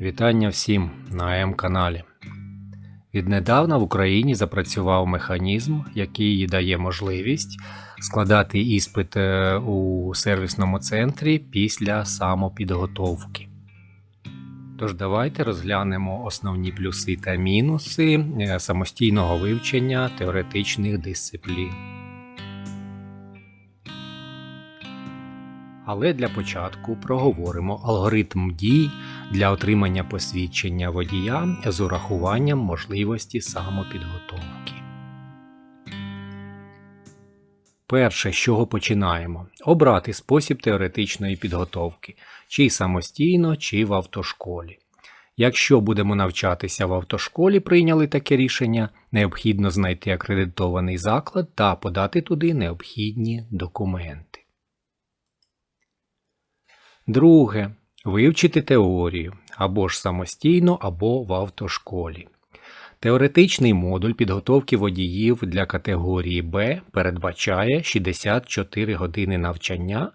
Вітання всім на М-каналі. Віднедавна в Україні запрацював механізм, який дає можливість складати іспит е, у сервісному центрі після самопідготовки. Тож давайте розглянемо основні плюси та мінуси е, самостійного вивчення теоретичних дисциплін. Але для початку проговоримо алгоритм дій для отримання посвідчення водія з урахуванням можливості самопідготовки. Перше, з чого починаємо, обрати спосіб теоретичної підготовки, чи самостійно, чи в автошколі. Якщо будемо навчатися в автошколі, прийняли таке рішення, необхідно знайти акредитований заклад та подати туди необхідні документи. Друге. Вивчити теорію або ж самостійно, або в автошколі. Теоретичний модуль підготовки водіїв для категорії Б передбачає 64 години навчання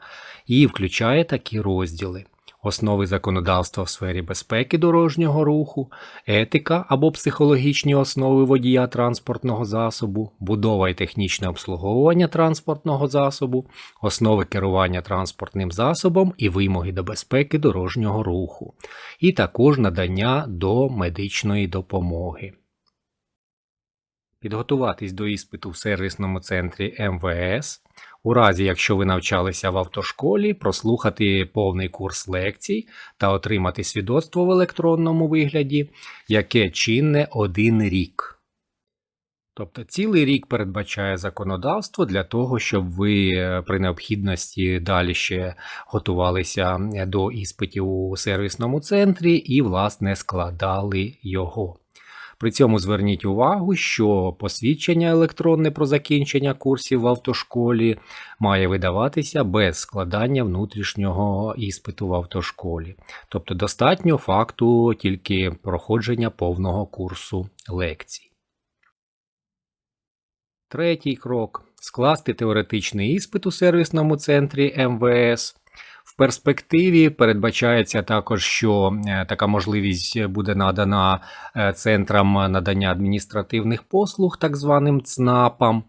і включає такі розділи: основи законодавства в сфері безпеки дорожнього руху, етика або психологічні основи водія транспортного засобу, будова і технічне обслуговування транспортного засобу, основи керування транспортним засобом і вимоги до безпеки дорожнього руху, і також надання до медичної допомоги. Підготуватись до іспиту в сервісному центрі МВС. У разі, якщо ви навчалися в автошколі, прослухати повний курс лекцій та отримати свідоцтво в електронному вигляді, яке чинне один рік. Тобто цілий рік передбачає законодавство для того, щоб ви е, при необхідності далі ще готувалися до іспитів у сервісному центрі і, власне, складали його. При цьому зверніть увагу, що посвідчення електронне про закінчення курсів в автошколі має видаватися без складання внутрішнього іспиту в автошколі. Тобто достатньо факту тільки проходження повного курсу лекцій. Третій крок скласти теоретичний іспит у сервісному центрі МВС. В перспективі передбачається також, що е, така можливість буде надана е, центрам надання адміністративних послуг, так званим ЦНАПам,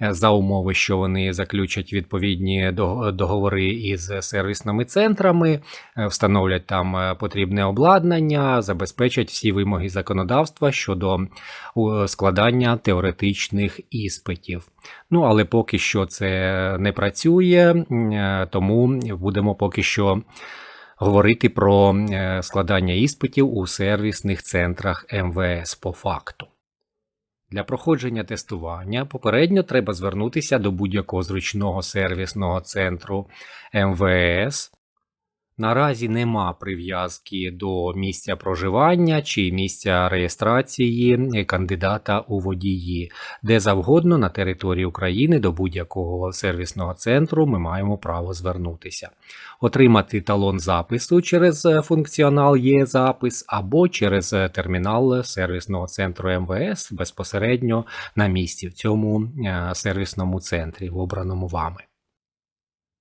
за умови, що вони заключать відповідні договори із сервісними центрами, встановлять там потрібне обладнання, забезпечать всі вимоги законодавства щодо складання теоретичних іспитів. Ну, але поки що це не працює, е, тому будемо поки що говорити про е, складання іспитів у сервісних центрах МВС по факту. Для проходження тестування попередньо треба звернутися до будь-якого зручного сервісного центру МВС Наразі нема прив'язки до місця проживання чи місця реєстрації кандидата у водії, де завгодно на території України до будь-якого сервісного центру ми маємо право звернутися, отримати талон запису через функціонал Є-запис або через термінал сервісного центру МВС безпосередньо на місці в цьому е, сервісному центрі, в обраному вами.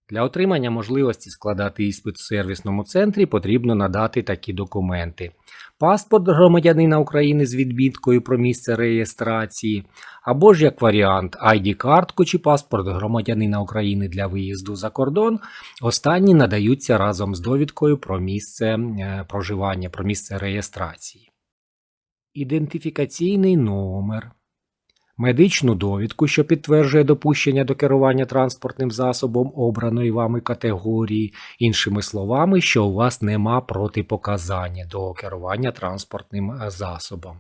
Для отримання можливості складати іспит в сервісному центрі потрібно надати такі документи: паспорт громадянина України з відміткою про місце реєстрації, або ж як варіант ID-картку чи паспорт громадянина України для виїзду за кордон. Останні надаються разом з довідкою про місце е, проживання, про місце реєстрації. Ідентифікаційний номер медичну довідку, що підтверджує допущення до керування транспортним засобом обраної вами категорії, іншими словами, що у вас нема протипоказання до керування транспортним е, засобом.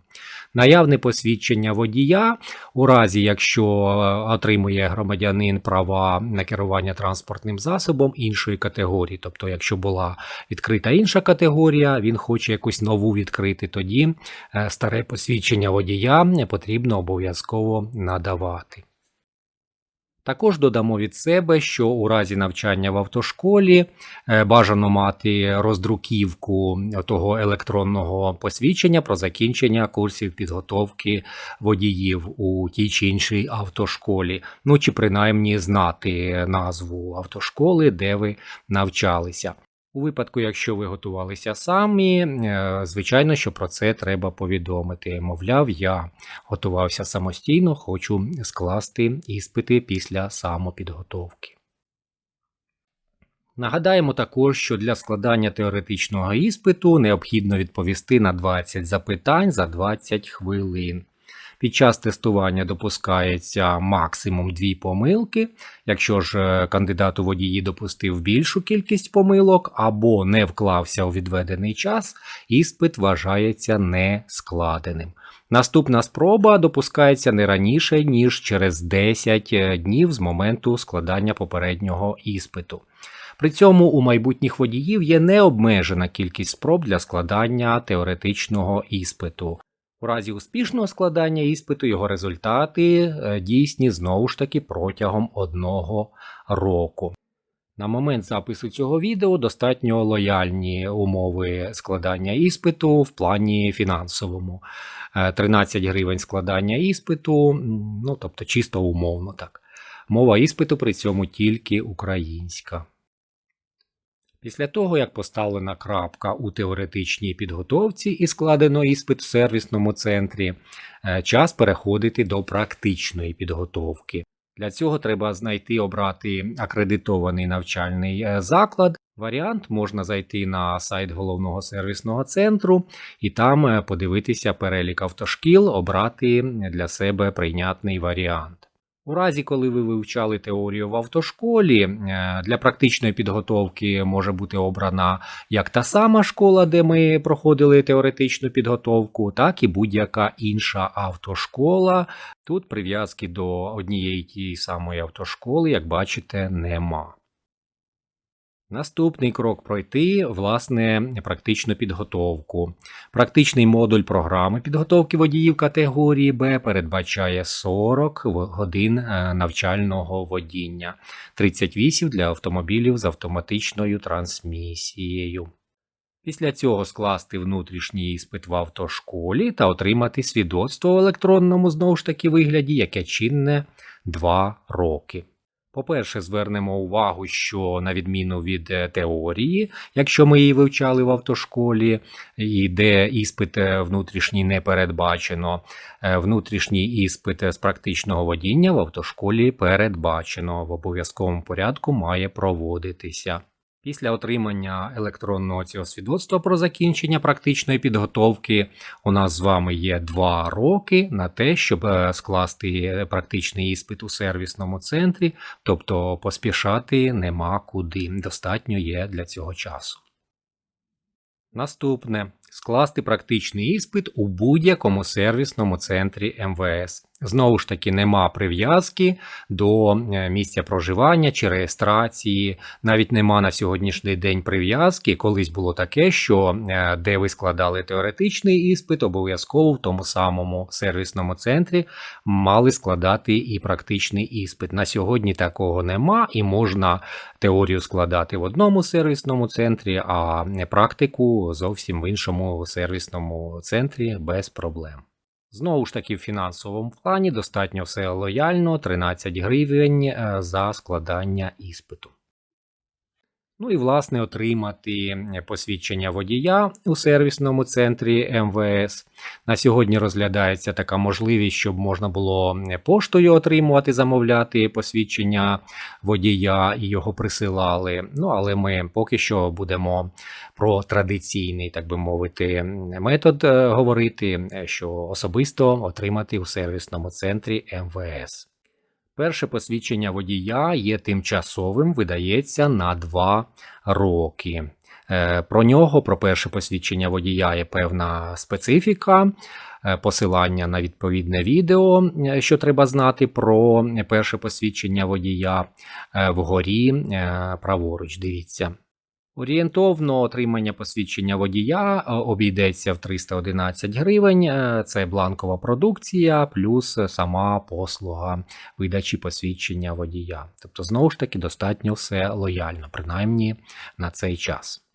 Наявне посвідчення водія, у разі якщо е, отримує громадянин права на керування транспортним засобом іншої категорії, тобто, якщо була відкрита інша категорія, він хоче якусь нову відкрити, тоді е, старе посвідчення водія потрібно обов'язково обов'язково надавати. Також додамо від себе, що у разі навчання в автошколі е, бажано мати роздруківку того електронного посвідчення про закінчення курсів підготовки водіїв у тій чи іншій автошколі, ну чи принаймні знати назву автошколи, де ви навчалися. У випадку, якщо ви готувалися самі, е, звичайно, що про це треба повідомити. Мовляв, я готувався самостійно, хочу скласти іспити після самопідготовки. Нагадаємо також, що для складання теоретичного іспиту необхідно відповісти на 20 запитань за 20 хвилин. Під час тестування допускається максимум дві помилки. Якщо ж е, кандидат у водії допустив більшу кількість помилок або не вклався у відведений час, іспит вважається не складеним. Наступна спроба допускається не раніше, ніж через 10 е, днів з моменту складання попереднього іспиту. При цьому у майбутніх водіїв є необмежена кількість спроб для складання теоретичного іспиту. У разі успішного складання іспиту його результати е, дійсні знову ж таки протягом одного року. На момент запису цього відео достатньо лояльні умови складання іспиту в плані фінансовому. Е, 13 гривень складання іспиту, ну тобто чисто умовно так. Мова іспиту при цьому тільки українська. Після того, як поставлена крапка у теоретичній підготовці і складено іспит в сервісному центрі, е, час переходити до практичної підготовки. Для цього треба знайти обрати акредитований навчальний е, заклад. Варіант можна зайти на сайт головного сервісного центру і там е, подивитися перелік автошкіл, обрати для себе прийнятний варіант. У разі, коли ви вивчали теорію в автошколі, е, для практичної підготовки може бути обрана як та сама школа, де ми проходили теоретичну підготовку, так і будь-яка інша автошкола. Тут прив'язки до однієї тієї самої автошколи, як бачите, нема. Наступний крок пройти, власне, практичну підготовку. Практичний модуль програми підготовки водіїв категорії Б передбачає 40 годин е, навчального водіння, 38 для автомобілів з автоматичною трансмісією. Після цього скласти внутрішній іспит в автошколі та отримати свідоцтво в електронному знову ж таки вигляді, яке чинне 2 роки. По-перше, звернемо увагу, що на відміну від е, теорії, якщо ми її вивчали в автошколі, і де іспит е, внутрішній не передбачено, е, внутрішній іспит з практичного водіння в автошколі передбачено в обов'язковому порядку має проводитися. Після отримання електронного цього свідоцтва про закінчення практичної підготовки у нас з вами є два роки на те, щоб е, скласти практичний іспит у сервісному центрі, тобто поспішати нема куди. Достатньо є для цього часу. Наступне скласти практичний іспит у будь-якому сервісному центрі МВС. Знову ж таки, нема прив'язки до е, місця проживання чи реєстрації. Навіть нема на сьогоднішній день прив'язки. Колись було таке, що е, де ви складали теоретичний іспит, обов'язково в тому самому сервісному центрі мали складати і практичний іспит. На сьогодні такого нема, і можна теорію складати в одному сервісному центрі, а практику зовсім в іншому сервісному центрі без проблем. Знову ж таки, в фінансовому плані достатньо все лояльно 13 гривень е, за складання іспиту. Ну і, власне, отримати посвідчення водія у сервісному центрі МВС. На сьогодні розглядається така можливість, щоб можна було поштою отримувати, замовляти посвідчення водія і його присилали. Ну, але ми поки що будемо про традиційний, так би мовити, метод е, говорити, що особисто отримати у сервісному центрі МВС. Перше посвідчення водія є тимчасовим, видається на 2 роки. Е, про нього, про перше посвідчення водія є певна специфіка, е, посилання на відповідне відео, е, що треба знати про перше посвідчення водія вгорі праворуч. Дивіться. Орієнтовно отримання посвідчення водія е, обійдеться в 311 гривень. Е, це бланкова продукція, плюс сама послуга видачі посвідчення водія. Тобто, знову ж таки, достатньо все лояльно, принаймні на цей час.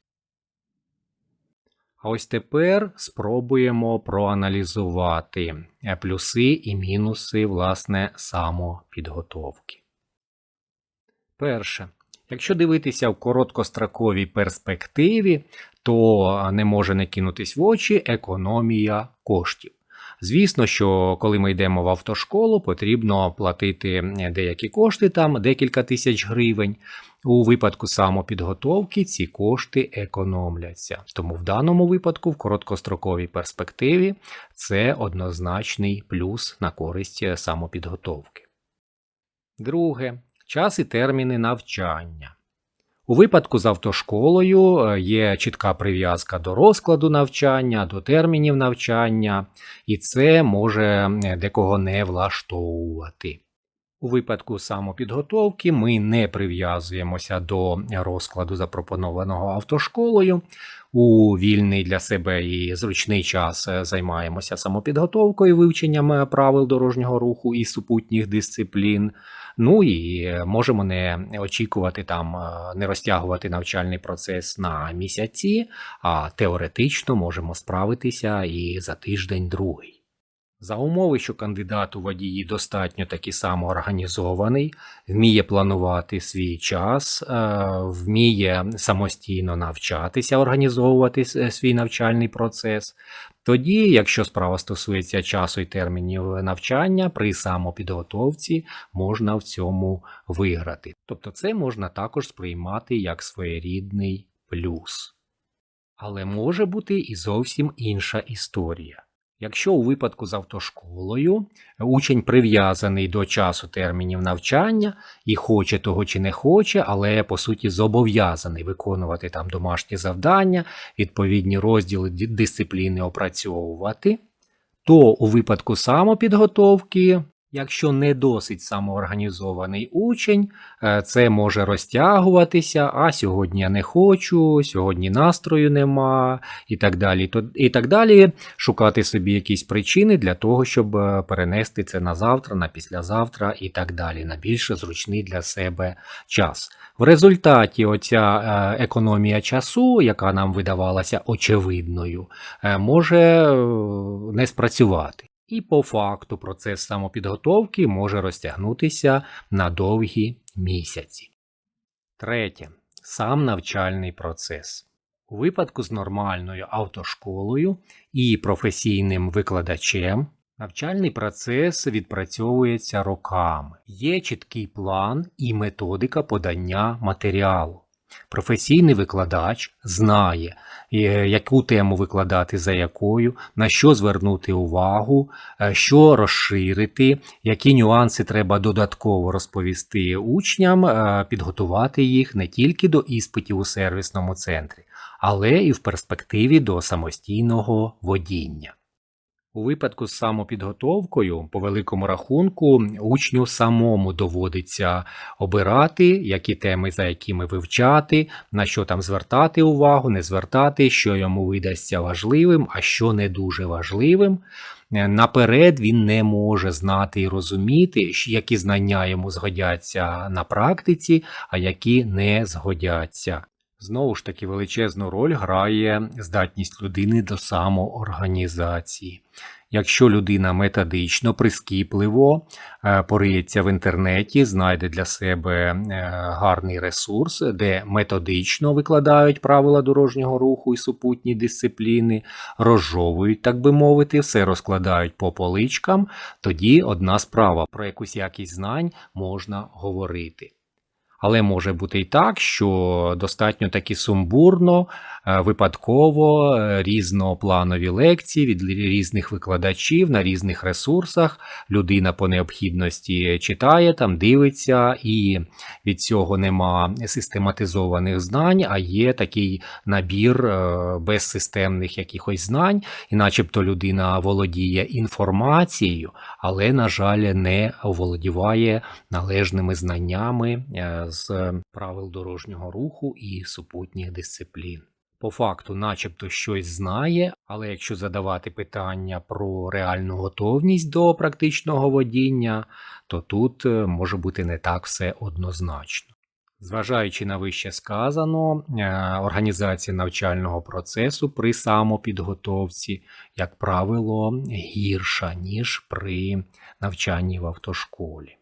А ось тепер спробуємо проаналізувати е, плюси і мінуси власне самопідготовки. Перше. Якщо дивитися в короткостроковій перспективі, то не може не кинутись в очі економія коштів. Звісно, що коли ми йдемо в автошколу, потрібно платити деякі кошти, там декілька тисяч гривень. У випадку самопідготовки ці кошти економляться. Тому в даному випадку, в короткостроковій перспективі, це однозначний плюс на користь самопідготовки. Друге час і терміни навчання. У випадку з автошколою е, є чітка прив'язка до розкладу навчання, до термінів навчання, і це може декого не влаштовувати. У випадку самопідготовки ми не прив'язуємося до розкладу, запропонованого автошколою. У вільний для себе і зручний час е, займаємося самопідготовкою, вивченням е, правил дорожнього руху і супутніх дисциплін. Ну і можемо не очікувати там, е, не розтягувати навчальний процес на місяці, а теоретично можемо справитися і за тиждень другий. За умови, що кандидат у водії достатньо таки самоорганізований, вміє планувати свій час, е, вміє самостійно навчатися, організовувати свій навчальний процес. Тоді, якщо справа стосується часу і термінів навчання, при самопідготовці можна в цьому виграти. Тобто це можна також сприймати як своєрідний плюс. Але може бути і зовсім інша історія. Якщо у випадку з автошколою учень прив'язаний до часу термінів навчання і хоче того чи не хоче, але по суті зобов'язаний виконувати там домашні завдання, відповідні розділи дисципліни опрацьовувати, то у випадку самопідготовки Якщо не досить самоорганізований учень, е, це може розтягуватися, а сьогодні я не хочу, сьогодні настрою нема, і так далі. І так далі. Шукати собі якісь причини для того, щоб е, перенести це на завтра, на післязавтра і так далі, на більш зручний для себе час. В результаті оця е, економія часу, яка нам видавалася очевидною, може не спрацювати. І по факту процес самопідготовки може розтягнутися на довгі місяці. Третє. Сам навчальний процес. У випадку з нормальною автошколою і професійним викладачем навчальний процес відпрацьовується роками. Є чіткий план і методика подання матеріалу. Професійний викладач знає, яку тему викладати за якою, на що звернути увагу, е, що розширити, які нюанси треба додатково розповісти учням, е, підготувати їх не тільки до іспитів у сервісному центрі, але і в перспективі до самостійного водіння. У випадку з самопідготовкою, по великому рахунку, учню самому доводиться обирати, які теми, за якими вивчати, на що там звертати увагу, не звертати, що йому видасться важливим, а що не дуже важливим. Е, наперед він не може знати і розуміти, які знання йому згодяться на практиці, а які не згодяться. Знову ж таки, величезну роль грає здатність людини до самоорганізації. Якщо людина методично, прискіпливо е, пориється в інтернеті, знайде для себе е, гарний ресурс, де методично викладають правила дорожнього руху і супутні дисципліни, розжовують, так би мовити, все розкладають по поличкам, тоді одна справа про якусь якість знань можна говорити. Але може бути і так, що достатньо таки сумбурно, е, випадково е, різнопланові лекції від різних викладачів на різних ресурсах. Людина по необхідності читає, там дивиться, і від цього нема систематизованих знань, а є такий набір е, безсистемних якихось знань, і начебто людина володіє інформацією, але, на жаль, не оволодіває належними знаннями з правил дорожнього руху і супутніх дисциплін. По факту, начебто щось знає, але якщо задавати питання про реальну готовність до практичного водіння, то тут е, може бути не так все однозначно. Зважаючи на вище сказано, е, організація навчального процесу при самопідготовці, як правило, гірша, ніж при навчанні в автошколі.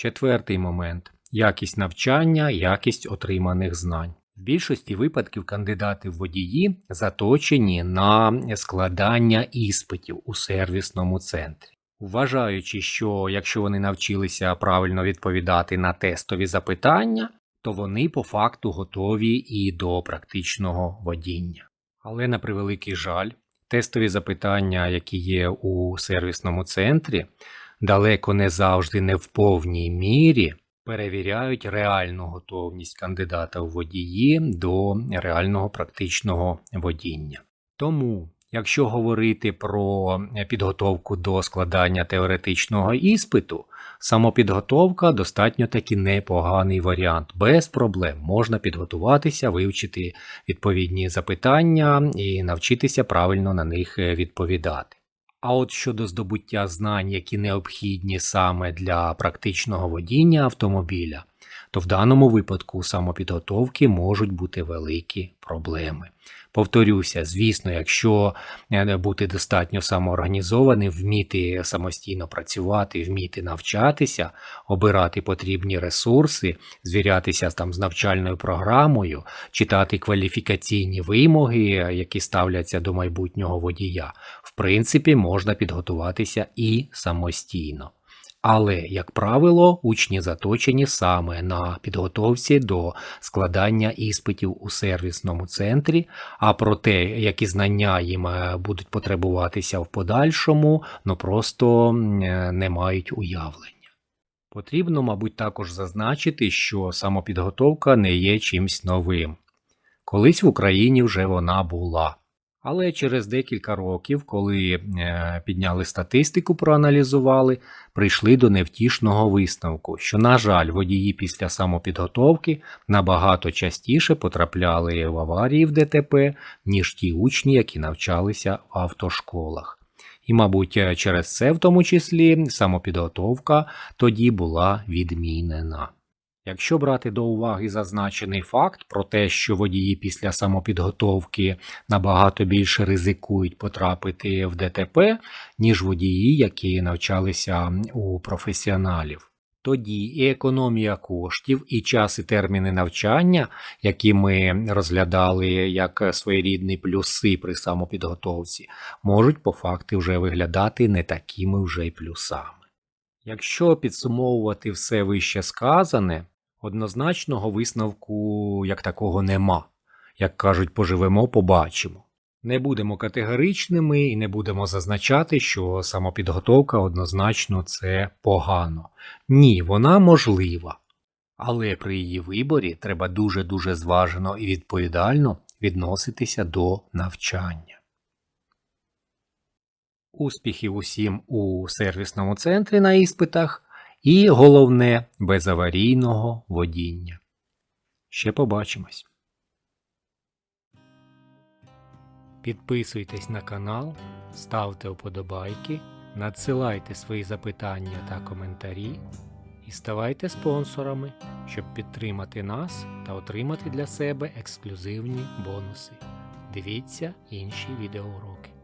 Четвертий момент якість навчання, якість отриманих знань. В більшості випадків кандидати в водії заточені на складання іспитів у сервісному центрі. Вважаючи, що якщо вони навчилися правильно відповідати на тестові запитання, то вони по факту готові і до практичного водіння. Але на превеликий жаль, тестові запитання, які є у сервісному центрі, далеко не завжди не в повній мірі перевіряють реальну готовність кандидата у водії до реального практичного водіння. Тому, якщо говорити про підготовку до складання теоретичного іспиту, самопідготовка достатньо таки непоганий варіант. Без проблем можна підготуватися, вивчити відповідні запитання і навчитися правильно на них відповідати. А от щодо здобуття знань, які необхідні саме для практичного водіння автомобіля, то в даному випадку самопідготовки можуть бути великі проблеми. Повторюся, звісно, якщо е, бути достатньо самоорганізованим, вміти самостійно працювати, вміти навчатися, обирати потрібні ресурси, звірятися там з навчальною програмою, читати кваліфікаційні вимоги, які ставляться до майбутнього водія, в принципі, можна підготуватися і самостійно. Але, як правило, учні заточені саме на підготовці до складання іспитів у сервісному центрі, а про те, які знання їм е, будуть потребуватися в подальшому, ну просто е, не мають уявлення. Потрібно, мабуть, також зазначити, що самопідготовка не є чимсь новим. Колись в Україні вже вона була. Але через декілька років, коли е, підняли статистику, проаналізували, прийшли до невтішного висновку, що, на жаль, водії після самопідготовки набагато частіше потрапляли в аварії в ДТП, ніж ті учні, які навчалися в автошколах. І, мабуть, через це в тому числі самопідготовка тоді була відмінена. Якщо брати до уваги зазначений факт про те, що водії після самопідготовки набагато більше ризикують потрапити в ДТП, ніж водії, які навчалися у професіоналів. Тоді і економія коштів, і час і терміни навчання, які ми розглядали як своєрідні плюси при самопідготовці, можуть по факту вже виглядати не такими вже й плюсами. Якщо підсумовувати все вище сказане, Однозначного висновку як такого нема. Як кажуть, поживемо, побачимо. Не будемо категоричними і не будемо зазначати, що самопідготовка однозначно це погано. Ні, вона можлива. Але при її виборі треба дуже-дуже зважено і відповідально відноситися до навчання. Успіхів усім у сервісному центрі на іспитах. І головне безаварійного водіння. Ще побачимось. Підписуйтесь на канал, ставте вподобайки, надсилайте свої запитання та коментарі і ставайте спонсорами, щоб підтримати нас та отримати для себе ексклюзивні бонуси. Дивіться інші відеоуроки.